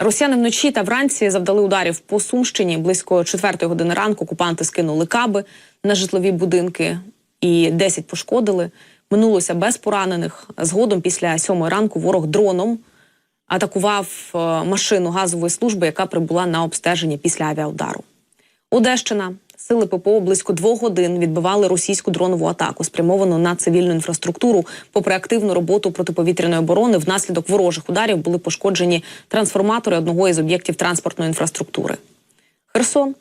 Росіяни вночі та вранці завдали ударів по Сумщині. Близько 4 години ранку окупанти скинули каби на житлові будинки і 10 пошкодили. Минулося без поранених. Згодом, після 7 ранку, ворог дроном атакував е, машину газової служби, яка прибула на обстеження після авіаудару. Одещина. Сили ППО близько двох годин відбивали російську дронову атаку, спрямовану на цивільну інфраструктуру. Попри активну роботу протиповітряної оборони, внаслідок ворожих ударів були пошкоджені трансформатори одного із об'єктів транспортної інфраструктури. Херсон.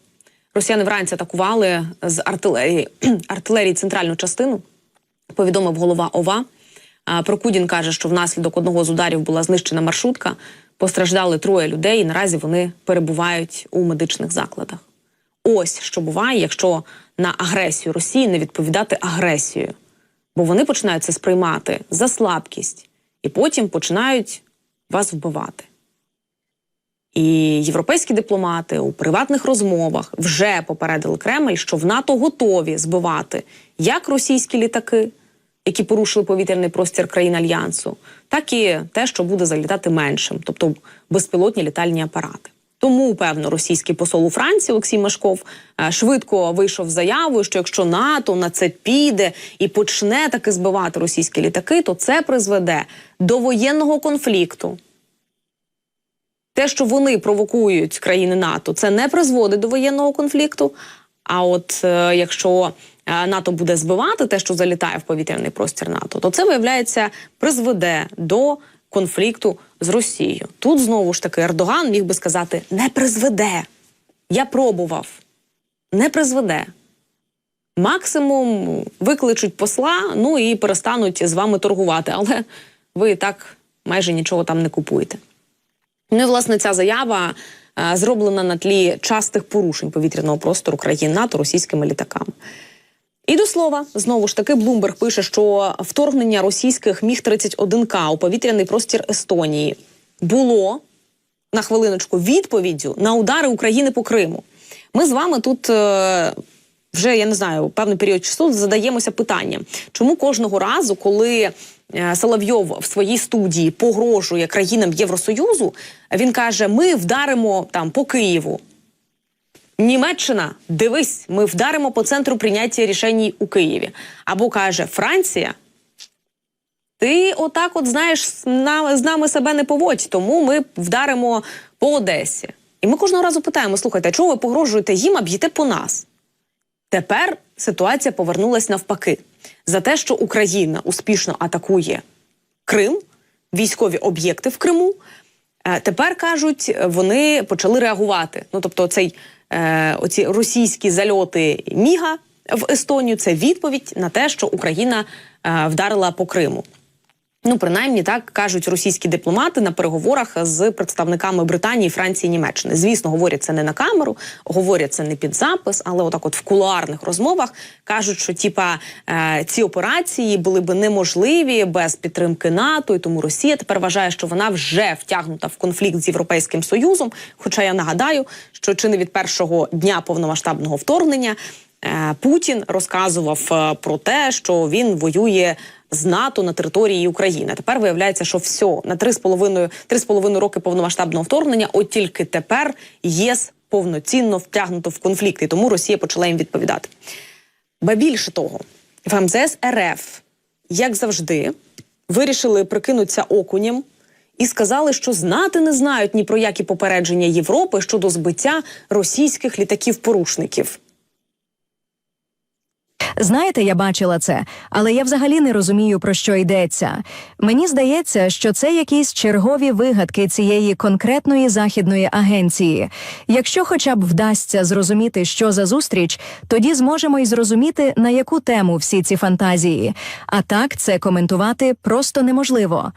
Росіяни вранці атакували з артилерії артилерії центральну частину. Повідомив голова ОВА. Прокудін каже, що внаслідок одного з ударів була знищена маршрутка. Постраждали троє людей, і наразі вони перебувають у медичних закладах. Ось що буває, якщо на агресію Росії не відповідати агресією. Бо вони починають це сприймати за слабкість і потім починають вас вбивати. І європейські дипломати у приватних розмовах вже попередили Кремль, що в НАТО готові збивати як російські літаки, які порушили повітряний простір країн альянсу, так і те, що буде залітати меншим, тобто безпілотні літальні апарати. Тому, певно, російський посол у Франції Олексій Машков е, швидко вийшов з заявою, що якщо НАТО на це піде і почне таки збивати російські літаки, то це призведе до воєнного конфлікту. Те, що вони провокують країни НАТО, це не призводить до воєнного конфлікту. А от е, якщо е, НАТО буде збивати те, що залітає в повітряний простір НАТО, то це виявляється призведе до конфлікту з Росією. Тут знову ж таки Ердоган міг би сказати: не призведе. Я пробував, не призведе. Максимум викличуть посла, ну і перестануть з вами торгувати, але ви і так майже нічого там не купуєте. Ну і власне ця заява е, зроблена на тлі частих порушень повітряного простору країн НАТО російськими літаками. І до слова, знову ж таки, Блумберг пише, що вторгнення російських міг 31 к у повітряний простір Естонії було на хвилиночку відповіддю на удари України по Криму. Ми з вами тут. е, вже я не знаю, певний період часу задаємося питанням, чому кожного разу, коли е, Соловйов в своїй студії погрожує країнам Євросоюзу, він каже: ми вдаримо там по Києву. Німеччина, дивись, ми вдаримо по центру прийняття рішень у Києві. Або каже Франція. Ти отак, от знаєш, з нами, себе не поводь, тому ми вдаримо по Одесі. І ми кожного разу питаємо: слухайте, чого ви погрожуєте їм, а б'єте по нас? Тепер ситуація повернулась навпаки за те, що Україна успішно атакує Крим, військові об'єкти в Криму. Е, Тепер кажуть, вони почали реагувати. Ну тобто, цей е, оці російські зальоти Міга в Естонію це відповідь на те, що Україна е, вдарила по Криму. Ну, принаймні, так кажуть російські дипломати на переговорах з представниками Британії, Франції, Німеччини. Звісно, говорять це не на камеру, говорять це не під запис, але отак, от в кулуарних розмовах кажуть, що типа е, ці операції були би неможливі без підтримки НАТО, і тому Росія тепер вважає, що вона вже втягнута в конфлікт з Європейським Союзом. Хоча я нагадаю, що чи не від першого дня повномасштабного вторгнення. Е, Путін розказував е, про те, що він воює з НАТО на території України. Тепер виявляється, що все на 3,5 3,5 роки повномасштабного вторгнення, от тільки тепер ЄС повноцінно втягнуто в конфлікт, і тому Росія почала їм відповідати. Ба більше того, в МЗС РФ, як завжди, вирішили прикинутися окунем. І сказали, що знати не знають ні про які попередження Європи щодо збиття російських літаків-порушників. Знаєте, я бачила це, але я взагалі не розумію, про що йдеться. Мені здається, що це якісь чергові вигадки цієї конкретної західної агенції. Якщо хоча б вдасться зрозуміти, що за зустріч, тоді зможемо й зрозуміти, на яку тему всі ці фантазії. А так це коментувати просто неможливо.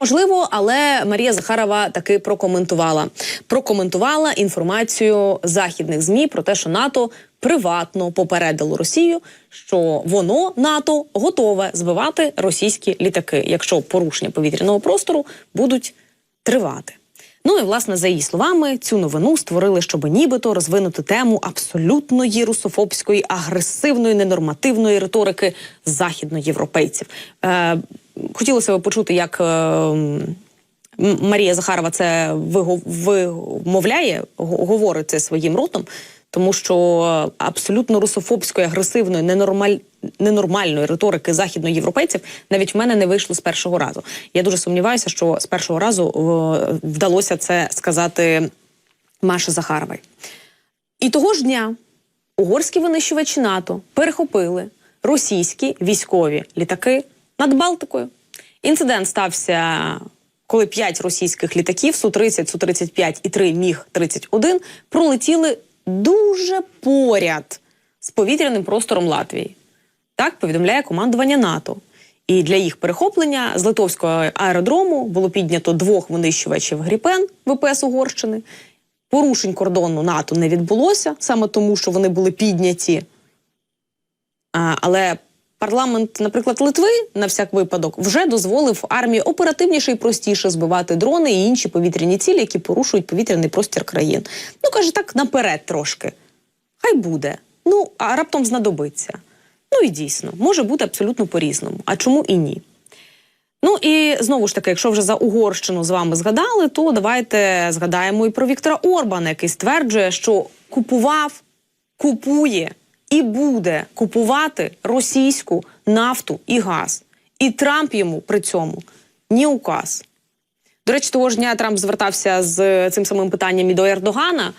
Можливо, але Марія Захарова таки прокоментувала. Прокоментувала інформацію західних змі про те, що НАТО приватно попередило Росію, що воно НАТО готове збивати російські літаки, якщо порушення повітряного простору будуть тривати. Ну і власне за її словами, цю новину створили, щоб нібито розвинути тему абсолютної русофобської, агресивної, ненормативної риторики західноєвропейців. Е, хотілося б почути, як е, Марія Захарова це виго- вимовляє, говорить це своїм ротом, тому що абсолютно русофобської, агресивної, ненормаль... ненормальної риторики західноєвропейців навіть в мене не вийшло з першого разу. Я дуже сумніваюся, що з першого разу е, вдалося це сказати Маші Захаровій. І того ж дня угорські винищувачі НАТО перехопили російські військові літаки над Балтикою. Інцидент стався, коли п'ять російських літаків Су-30, Су-35 і 3 Міг-31 пролетіли дуже поряд з повітряним простором Латвії. Так повідомляє командування НАТО. І для їх перехоплення з литовського аеродрому було піднято двох винищувачів Гріпен ВПС Угорщини. Порушень кордону НАТО не відбулося саме тому, що вони були підняті. А, але парламент, наприклад, Литви на всяк випадок вже дозволив армії оперативніше і простіше збивати дрони і інші повітряні цілі, які порушують повітряний простір країн. Ну каже, так наперед трошки. Хай буде. Ну а раптом знадобиться. Ну і дійсно, може бути абсолютно по-різному. А чому і ні? Ну і знову ж таки, якщо вже за Угорщину з вами згадали, то давайте згадаємо і про Віктора Орбана, який стверджує, що купував, купує і буде купувати російську нафту і газ. І Трамп йому при цьому ні указ. До речі, того ж дня Трамп звертався з цим самим питанням і до Ердогана.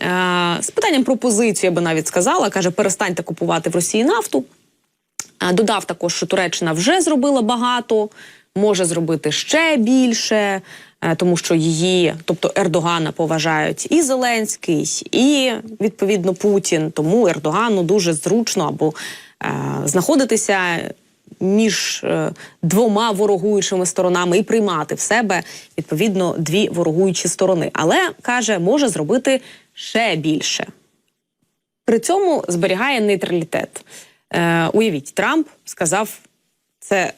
Е, з питанням про позицію, я би навіть сказала, каже: перестаньте купувати в Росії нафту. Додав також, що Туреччина вже зробила багато, може зробити ще більше, е, тому що її, тобто Ердогана, поважають і Зеленський, і відповідно Путін. Тому Ердогану дуже зручно або е, знаходитися між е, двома ворогуючими сторонами і приймати в себе відповідно дві ворогуючі сторони. Але каже, може зробити ще більше. При цьому зберігає нейтралітет. Е, уявіть, Трамп сказав це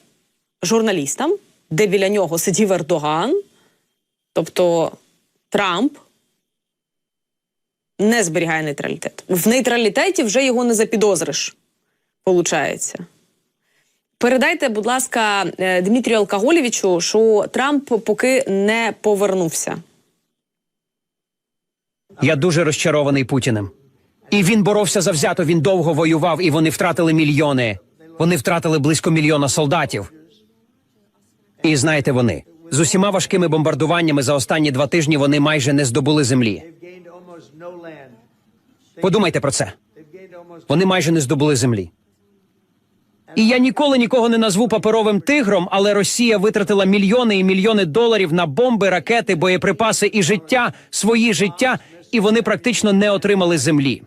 журналістам, де біля нього сидів Ердоган. Тобто Трамп не зберігає нейтралітет. В нейтралітеті вже його не запідозриш, получається. Передайте, будь ласка, е, Дмитрію Алкоголєвичу, що Трамп поки не повернувся. Я дуже розчарований Путіним. І він боровся завзято, він довго воював, і вони втратили мільйони. Вони втратили близько мільйона солдатів. І знаєте вони, з усіма важкими бомбардуваннями за останні два тижні вони майже не здобули землі. Подумайте про це. Вони майже не здобули землі. І я ніколи нікого не назву паперовим тигром, але Росія витратила мільйони і мільйони доларів на бомби, ракети, боєприпаси і життя, свої життя, і вони практично не отримали землі.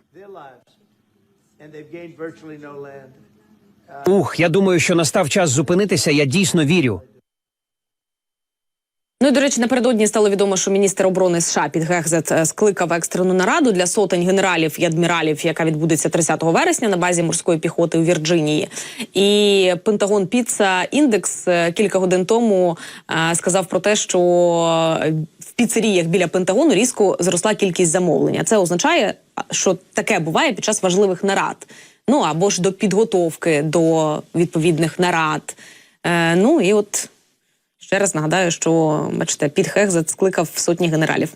Ух, я думаю, що настав час зупинитися. Я дійсно вірю. Ну і до речі, напередодні стало відомо, що міністр оборони США Піт Гехзет е, скликав екстрену нараду для сотень генералів і адміралів, яка відбудеться 30 вересня на базі морської піхоти у Вірджинії. І Пентагон Піца індекс е, кілька годин тому е, сказав про те, що в піцеріях біля Пентагону різко зросла кількість замовлення. Це означає, що таке буває під час важливих нарад. Ну або ж до підготовки до відповідних нарад. Ну і от Ще раз нагадаю, що бачите, під Хегзет скликав сотні генералів.